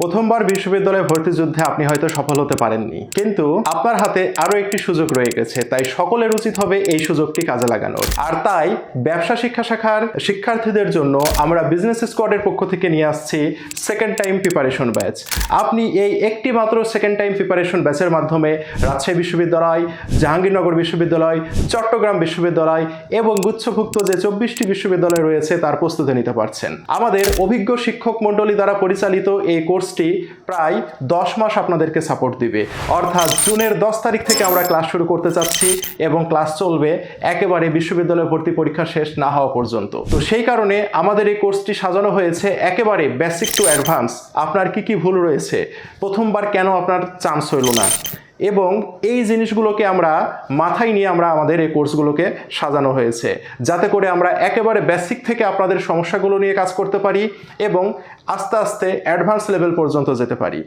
প্রথমবার বিশ্ববিদ্যালয়ে ভর্তি যুদ্ধে আপনি হয়তো সফল হতে পারেননি। কিন্তু আপনার হাতে আরও একটি সুযোগ রয়ে গেছে, তাই সকলের উচিত হবে এই সুযোগটি কাজে লাগানোর। আর তাই ব্যবসা শিক্ষা শাখার শিক্ষার্থীদের জন্য আমরা বিজনেস স্কোয়াডের পক্ষ থেকে নিয়ে আসছি সেকেন্ড টাইম প্রিপারেশন ব্যাচ আপনি এই একটি মাত্র সেকেন্ড টাইম প্রিপারেশন ব্যাচের মাধ্যমে রাজশাহী বিশ্ববিদ্যালয়, জাহাঙ্গীরনগর বিশ্ববিদ্যালয়, চট্টগ্রাম বিশ্ববিদ্যালয় এবং গুচ্ছভুক্ত যে চব্বিশটি বিশ্ববিদ্যালয় রয়েছে তার প্রস্তুতি নিতে পারছেন। আমাদের অভিজ্ঞ শিক্ষক মণ্ডলী দ্বারা পরিচালিত এই কোর্সটি প্রায় দশ মাস আপনাদেরকে সাপোর্ট দিবে। অর্থাৎ জুনের দশ তারিখ থেকে আমরা ক্লাস শুরু করতে চাচ্ছি এবং ক্লাস চলবে একেবারে বিশ্ববিদ্যালয় ভর্তি পরীক্ষা শেষ না হওয়া পর্যন্ত। তো সেই কারণে আমাদের এই কোর্সটি সাজানো হয়েছে একেবারে বেসিক টু অ্যাডভান্স আপনার কি কি ভুল রয়েছে? প্রথমবার কেন আপনার চান্স হইল না? এবং এই জিনিসগুলোকে আমরা মাথায় নিয়ে আমরা আমাদের এই কোর্সগুলোকে সাজানো হয়েছে। যাতে করে আমরা একেবারে বেসিক থেকে আপনাদের সমস্যাগুলো নিয়ে কাজ করতে পারি এবং আস্তে আস্তে অ্যাডভান্স লেভেল পর্যন্ত যেতে পারি।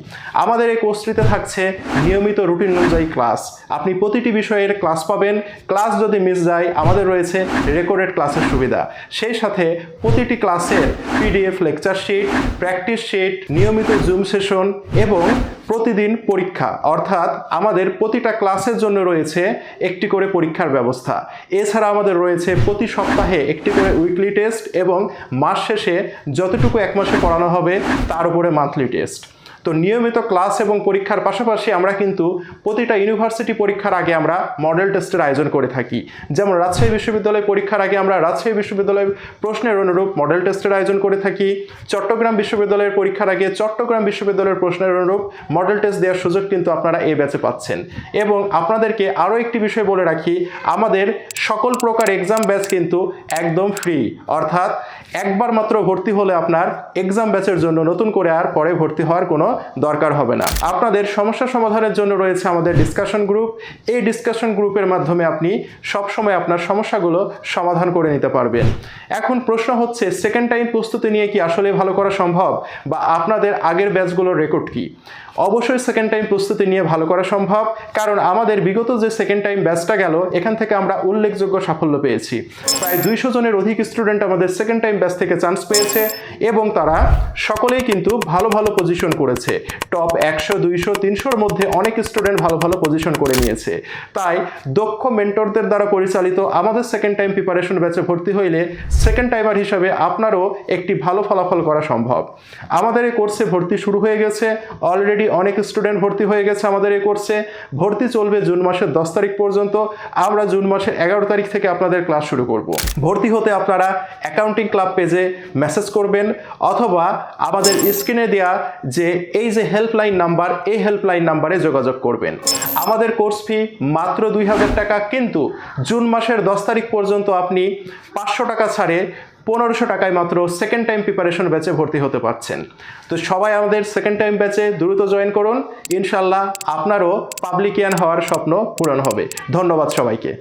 আমাদের এই কোর্সটিতে থাকছে নিয়মিত রুটিন অনুযায়ী ক্লাস আপনি প্রতিটি বিষয়ের ক্লাস পাবেন। ক্লাস যদি মিস যায়, আমাদের রয়েছে রেকর্ডেড ক্লাসের সুবিধা। সেই সাথে প্রতিটি ক্লাসের PDF lecture sheet practice sheet নিয়মিত জুম সেশন এবং প্রতিদিন পরীক্ষা। অর্থাৎ আমাদের প্রতিটা ক্লাসের জন্য রয়েছে একটি করে পরীক্ষার ব্যবস্থা। এছাড়া আমাদের রয়েছে প্রতি সপ্তাহে একটি করে উইকলি টেস্ট এবং মাস শেষে যতটুকু এক মাসে পড়ানো হবে, তার উপরে মান্থলি টেস্ট তো নিয়মিত ক্লাস এবং পরীক্ষার পাশাপাশি আমরা কিন্তু প্রতিটা ইউনিভার্সিটি পরীক্ষার আগে আমরা মডেল টেস্টের আয়োজন করে থাকি। যেমন রাজশাহী বিশ্ববিদ্যালয় পরীক্ষার আগে আমরা রাজশাহী বিশ্ববিদ্যালয়ের প্রশ্নের অনুরূপ মডেল টেস্টের আয়োজন করে থাকি। চট্টগ্রাম বিশ্ববিদ্যালয়ের পরীক্ষার আগে চট্টগ্রাম বিশ্ববিদ্যালয়ের প্রশ্নের অনুরূপ মডেল টেস্ট দেওয়ার সুযোগ কিন্তু আপনারা এ ব্যাচে পাচ্ছেন। এবং আপনাদেরকে আরও একটি বিষয় বলে রাখি, আমাদের সকল প্রকার এক্সাম ব্যাচ কিন্তু একদম ফ্রি। অর্থাৎ একবার মাত্র ভর্তি হলে আপনার এক্সাম ব্যাচের জন্য নতুন করে আর পরে ভর্তি হওয়ার কোনো দরকার হবে না। আপনাদের সমস্যা সমাধানের জন্য রয়েছে আমাদের ডিসকাশন গ্রুপ এই ডিসকাশন গ্রুপের মাধ্যমে আপনি সবসময় আপনার সমস্যাগুলো সমাধান করে নিতে পারবেন। এখন প্রশ্ন হচ্ছে সেকেন্ড টাইম প্রস্তুতি নিয়ে কি আসলে ভালো করা সম্ভব? বা আপনাদের আগের ব্যাচগুলোর রেকর্ড কি? অবশ্যই সেকেন্ড টাইম প্রস্তুতি নিয়ে ভালো করা সম্ভব, কারণ আমাদের বিগত যে সেকেন্ড টাইম ব্যাচটা গেল, এখান থেকে আমরা উল্লেখযোগ্য সাফল্য পেয়েছি। প্রায় দুইশো জনের অধিক স্টুডেন্ট আমাদের সেকেন্ড টাইম ব্যাচ থেকে চান্স পেয়েছে এবং তারা সকলেই কিন্তু ভালো ভালো পজিশন করেছে। টপ একশো, দুইশো, তিনশোর মধ্যে অনেক স্টুডেন্ট ভালো ভালো পজিশন করে নিয়েছে। তাই দক্ষ মেন্টরদের দ্বারা পরিচালিত আমাদের সেকেন্ড টাইম প্রিপারেশন ব্যাচে ভর্তি হইলে সেকেন্ড টাইমার হিসাবে আপনারও একটি ভালো ফলাফল করা সম্ভব। আমাদের এই কোর্সে ভর্তি শুরু হয়ে গেছে। অলরেডি অনেক স্টুডেন্ট ভর্তি হয়ে গেছে আমাদের এই কোর্সে ভর্তি চলবে জুন মাসের দশ তারিখ পর্যন্ত। আমরা জুন মাসের এগারো তারিখ থেকে আপনাদের ক্লাস শুরু করব। ভর্তি হতে আপনারা অ্যাকাউন্টিং ক্লাব পেজে মেসেজ করবেন অথবা আমাদের স্ক্রিনে দেওয়া যে এই যে হেল্পলাইন নাম্বার এই হেল্পলাইন নাম্বারে যোগাযোগ করবেন। আমাদের কোর্স ফি মাত্র দুই হাজার টাকা, কিন্তু জুন মাসের দশ তারিখ পর্যন্ত আপনি পাঁচশো টাকা ছাড়ে পনেরোশো টাকায় মাত্র সেকেন্ড টাইম প্রিপারেশন ব্যাচে ভর্তি হতে পারছেন। তো সবাই আমাদের সেকেন্ড টাইম ব্যাচে দ্রুত জয়েন করুন। ইনশাল্লাহ আপনারও পাবলিকিয়ান হওয়ার স্বপ্ন পূরণ হবে। ধন্যবাদ সবাইকে।